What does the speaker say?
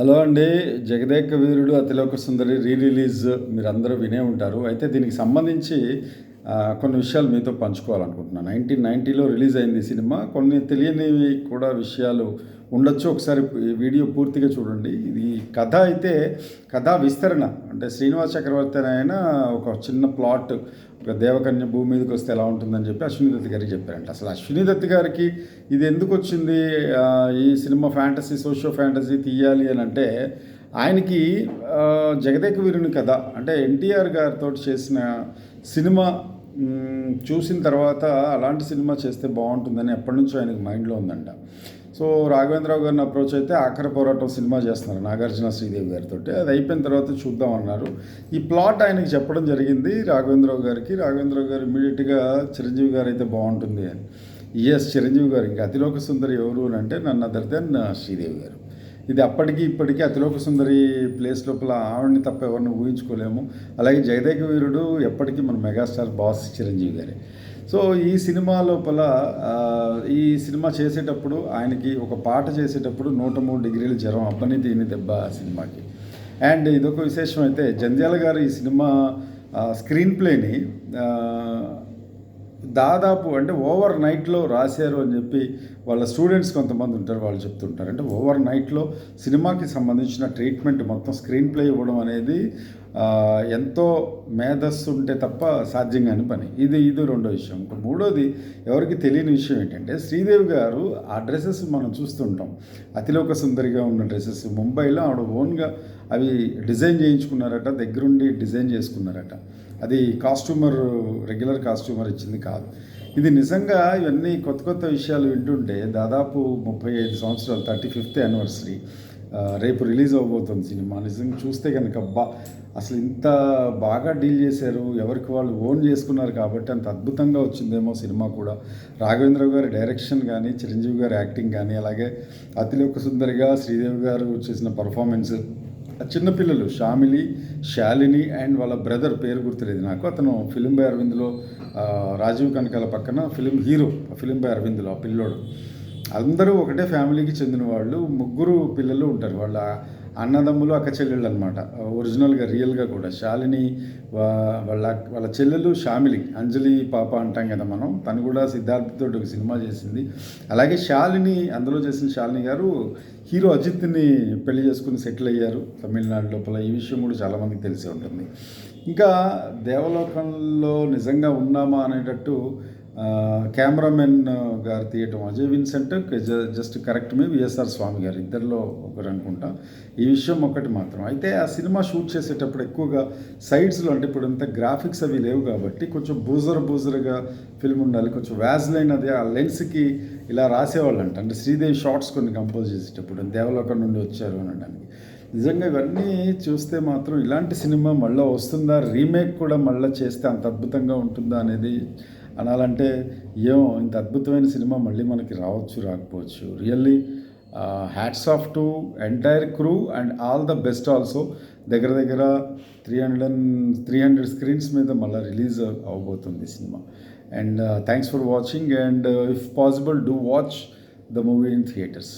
Hello అండి Jagadeka Veerudu Athiloka Sundari re release మీరు అందరూ వినే ఉంటారు. అయితే దీనికి సంబంధించి కొన్ని విషయాలు మీతో పంచుకోవాలనుకుంటున్నాను. నైన్టీన్ నైంటీలో రిలీజ్ అయింది సినిమా. కొన్ని తెలియనివి కూడా విషయాలు ఉండొచ్చు. ఒకసారి వీడియో పూర్తిగా చూడండి. ఇది కథ అయితే కథా విస్తరణ. అంటే శ్రీనివాస్ చక్రవర్తి ఆయన ఒక చిన్న ప్లాట్ ఒక దేవకన్య భూమి మీదకి వస్తే ఎలా ఉంటుందని చెప్పి అశ్విని దత్ గారికి చెప్పారంట. అసలు అశ్విని దత్ గారికి ఇది ఎందుకు వచ్చింది? ఈ సినిమా ఫ్యాంటసీ సోషో ఫ్యాంటసీ తీయాలి అని అంటే ఆయనకి జగదేక వీరుని కథ. అంటే ఎన్టీఆర్ గారితో చేసిన సినిమా చూసిన తర్వాత అలాంటి సినిమా చేస్తే బాగుంటుందని ఎప్పటి నుంచో ఆయనకి మైండ్లో ఉందంట. సో రాఘవేంద్రరావు గారిని అప్రోచ్ అయితే ఆఖరి పోరాటం సినిమా చేస్తున్నారు నాగార్జున శ్రీదేవి గారితో అది అయిపోయిన తర్వాత చూద్దాం అన్నారు. ఈ ప్లాట్ ఆయనకి చెప్పడం జరిగింది రాఘవేంద్రరావు గారికి. రాఘవేంద్రరావు గారు ఇమీడియట్గా చిరంజీవి గారు అయితే బాగుంటుంది అని. ఎస్ చిరంజీవి గారు ఇంకా అతిలోక సుందరి ఎవరు అని అంటే నన్ను అదర్ దెన్ శ్రీదేవి గారు. ఇది అప్పటికి ఇప్పటికీ అతిలోక సుందరి ప్లేస్ లోపల ఆవిడని తప్ప ఎవరిని ఊహించుకోలేము. అలాగే జయదేక వీరుడు ఎప్పటికీ మన మెగాస్టార్ బాస్ చిరంజీవి గారే. సో ఈ సినిమా లోపల ఈ సినిమా చేసేటప్పుడు ఆయనకి ఒక పాట చేసేటప్పుడు నూట మూడు డిగ్రీల జ్వరం అబ్బని దీని దెబ్బ ఆ సినిమాకి. అండ్ ఇదొక విశేషం అయితే జంధ్యాల గారు ఈ సినిమా స్క్రీన్ ప్లేని దాదాపు అంటే ఓవర్ నైట్లో రాశారు అని చెప్పి వాళ్ళ స్టూడెంట్స్ కొంతమంది ఉంటారు వాళ్ళు చెప్తుంటారు. అంటే ఓవర్ నైట్లో సినిమాకి సంబంధించిన ట్రీట్మెంట్ మొత్తం స్క్రీన్ ప్లే ఇవ్వడం అనేది ఎంతో మేధస్సు ఉంటే తప్ప సాధ్యం కాని పని. ఇది ఇది రెండో విషయం. ఇంకా మూడోది ఎవరికి తెలియని విషయం ఏంటంటే శ్రీదేవి గారు ఆ డ్రెస్సెస్ మనం చూస్తుంటాం. అతిలోక సుందరిగా ఉన్న డ్రెస్సెస్. ముంబైలో ఆవిడ ఓన్గా అవి డిజైన్ చేయించుకున్నారట దగ్గరుండి డిజైన్ చేసుకున్నారట. అది కాస్ట్యూమర్ రెగ్యులర్ కాస్ట్యూమర్ ఇచ్చింది కాదు. ఇది నిజంగా ఇవన్నీ కొత్త కొత్త విషయాలు వింటుంటే దాదాపు ముప్పై ఐదు సంవత్సరాలు థర్టీ ఫిఫ్త్ యానివర్సరీ రేపు రిలీజ్ అవబోతుంది సినిమా. నిజంగా చూస్తే కనుక బా అసలు ఇంత బాగా డీల్ చేశారు ఎవరికి వాళ్ళు ఓన్ చేసుకున్నారు కాబట్టి అంత అద్భుతంగా వచ్చిందేమో సినిమా కూడా. రాఘవేంద్ర గారి డైరెక్షన్ కానీ చిరంజీవి గారి యాక్టింగ్ కానీ అలాగే అతిలోక సుందరిగా శ్రీదేవి గారు చేసిన పర్ఫార్మెన్స్. ఆ చిన్నపిల్లలు షామిలి శాలిని అండ్ వాళ్ళ బ్రదర్ పేరు గుర్తులేదు నాకు. అతను ఫిలిం బై అరవింద్లో రాజీవ్ కనకాల పక్కన ఫిలిం హీరో ఫిలిం బై అరవింద్లో ఆ పిల్లోడు. అందరూ ఒకటే ఫ్యామిలీకి చెందిన వాళ్ళు ముగ్గురు పిల్లలు ఉంటారు. వాళ్ళ అన్నదమ్ములు అక్క చెల్లెళ్ళు అనమాట ఒరిజినల్గా రియల్గా కూడా. శాలిని వా- వాళ్ళ వాళ్ళ చెల్లెలు షామిలి అంజలి పాప అంటాం కదా మనం. తను కూడా సిద్ధార్థతో ఒక సినిమా చేసింది. అలాగే శాలిని అందులో చేసిన శాలిని గారు హీరో అజిత్ని పెళ్ళి చేసుకుని సెటిల్ అయ్యారు. తమిళనాడు లోపల ఈ విషయం కూడా చాలామందికి తెలిసి ఉంటుంది. ఇంకా దేవలోకంలో నిజంగా ఉన్నామా అనేటట్టు కెమెరామెన్ గారు తీయటం అజయ్ విన్సెంట్ జ- జస్ట్ కరెక్ట్ మీ విఎస్ఆర్ స్వామి గారు ఇద్దరిలో ఒకరు అనుకుంటా. ఈ విషయం ఒకటి మాత్రం. అయితే ఆ సినిమా షూట్ చేసేటప్పుడు ఎక్కువగా సైడ్స్లో అంటే ఇప్పుడు అంత గ్రాఫిక్స్ అవి లేవు కాబట్టి కొంచెం బూజర్ బూజర్గా ఫిల్మ్ ఉండాలి. కొంచెం వ్యాజ్లైన్ అది ఆ లెన్స్కి ఇలా రాసేవాళ్ళు అంట అంటే శ్రీదేవి షార్ట్స్ కొన్ని కంపోజ్ చేసేటప్పుడు దేవలోకం నుండి వచ్చారు అనడానికి. నిజంగా ఇవన్నీ చూస్తే మాత్రం ఇలాంటి సినిమా మళ్ళీ వస్తుందా? రీమేక్ కూడా మళ్ళీ చేస్తే అంత అద్భుతంగా ఉంటుందా అనేది అనాలంటే ఏమో ఇంత అద్భుతమైన సినిమా మళ్ళీ మనకి రావచ్చు రాకపోవచ్చు. Really hats off to entire crew and all the best also దగ్గర దగ్గర three hundred and three hundred screens మీద మళ్ళీ రిలీజ్ అవబోతుంది cinema. And thanks for watching and if possible do watch the movie in theatres